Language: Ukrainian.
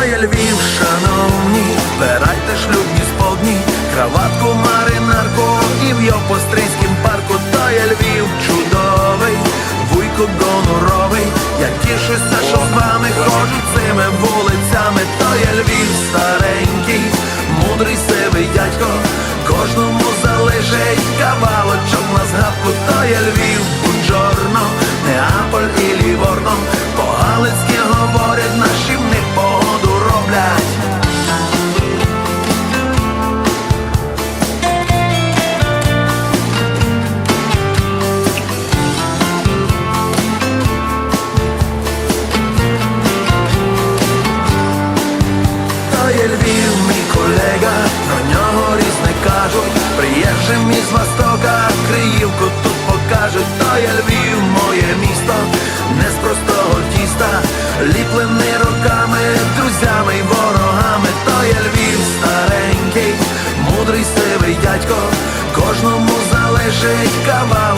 То є Львів, шановні, вбирайте шлюбні сподні, краватку, маринарку і в Йопострийськім парку, то є Львів чудовий, вуйко гоноровий, я тішуся, що з вами ходжу цими вулицями, то є Львів старенький, мудрий сивий дядько, кожному залежить кавалочок на згадку, то є Львів, залежить кавалочок